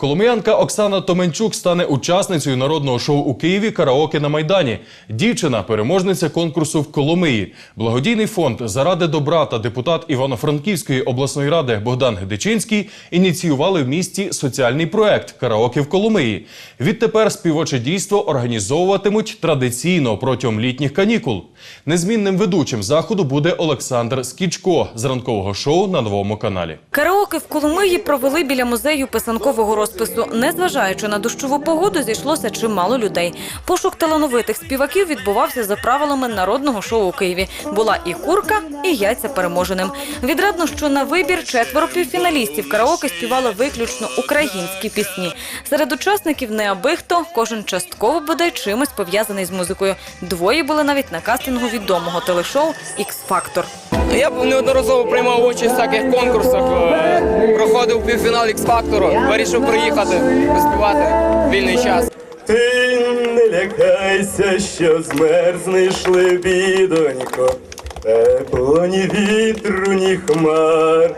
Коломиянка Оксана Томенчук стане учасницею народного шоу у Києві Караоке на Майдані. Дівчина переможниця конкурсу в Коломиї. Благодійний фонд заради добра та депутат Івано-Франківської обласної ради Богдан Гедичинський ініціювали в місті соціальний проект Караоке в Коломиї. Відтепер співоче дійство організовуватимуть традиційно протягом літніх канікул. Незмінним ведучим заходу буде Олександр Скічко з ранкового шоу на новому каналі. Караоке в Коломиї провели біля музею писанкового розпису. Незважаючи на дощову погоду, зійшлося чимало людей. Пошук талановитих співаків відбувався за правилами народного шоу у Києві. Була і курка, і яйця переможеним. Відрадно, що на вибір четверо півфіналістів караоке співали виключно українські пісні. Серед учасників не аби хто, кожен частково бодай чимось пов'язаний з музикою. Двоє були навіть на кастингу відомого телешоу «Ікс Фактор». Я неодноразово приймав участь в всяких конкурсах, е, проходив півфінал X-Factor, вирішив приїхати, поспівати вільний час. Ти не лякайся, що змерзнеш лебідонько, тепло ні вітру, ні хмар.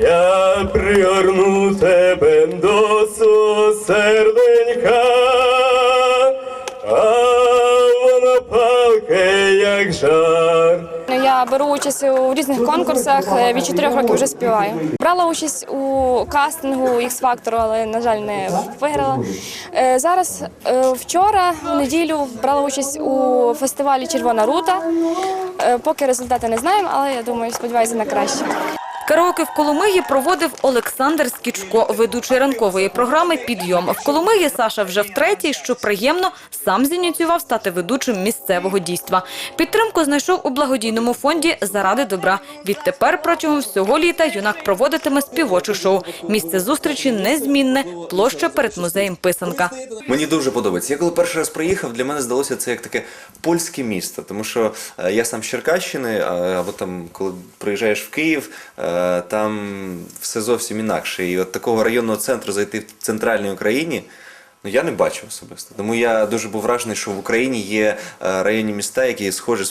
Я пригорну тебе до свого серденька, а воно палке, як жар. Я беру участь у різних конкурсах. е, Від чотирьох років вже співаю. Брала участь у кастингу X Factor, але на жаль не виграла. Е, Зараз е, вчора, в неділю, брала участь у фестивалі Червона рута. Поки результати не знаємо, але я думаю, сподіваюся на краще. Караоке в Коломиї проводив Олександр Скічко, ведучий ранкової програми Підйом. В Коломиї Саша вже втретє, що приємно, сам зініціював стати ведучим місцевого дійства. Підтримку знайшов у благодійному фонді заради добра. Відтепер протягом всього літа юнак проводитиме співоче шоу. Місце зустрічі незмінне, площа перед музеєм Писанка. Мені дуже подобається. Я коли перший раз приїхав, для мене здалося це як таке польське місто, тому що е, я сам з Черкащини, а- там, коли приїжджаєш в Київ, е, там все зовсім інакше. І от такого районного центру зайти в центральній Україні. Ну, я не бачу особисто. Тому я дуже був вражений, що в Україні є е, районні міста, які схожі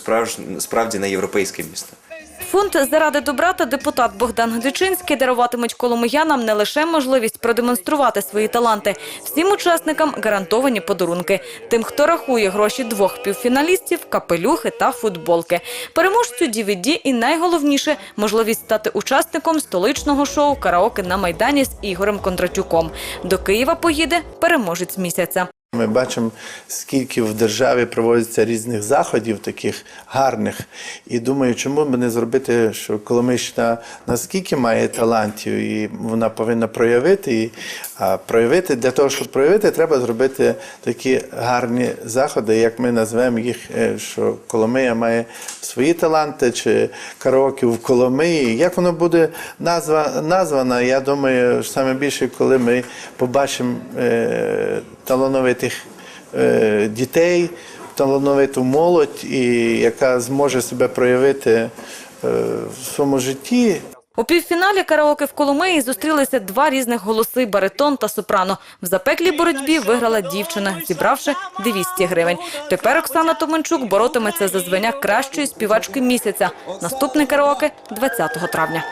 справді на європейське місто. Фонд заради добра та депутат Богдан Гдичинський даруватимуть коломиянам не лише можливість продемонструвати свої таланти. Всім учасникам гарантовані подарунки. Тим, хто рахує гроші двох півфіналістів, капелюхи та футболки. Переможцю DVD і найголовніше можливість стати учасником столичного шоу Караоке на майдані з Ігорем Кондратюком. До Києва поїде переможець місяця. Ми бачимо, скільки в державі проводиться різних заходів, таких гарних. І думаю, чому б не зробити, що Коломийщина наскільки має талантів, і вона повинна проявити. І, а проявити для того, щоб проявити, треба зробити такі гарні заходи, як ми назвемо їх, е, що Коломия має свої таланти, чи караоке в Коломиї. Як воно буде назва, названо, я думаю, саме більше, коли ми побачимо е, талановитих е, дітей, талановиту молодь, і яка зможе себе проявити е, в своєму житті. У півфіналі караоке в Коломиї зустрілися два різних голоси – баритон та сопрано. В запеклій боротьбі виграла дівчина, зібравши 200 гривень. Тепер Оксана Томенчук боротиметься за звання кращої співачки місяця. Наступний караоке – 20 травня.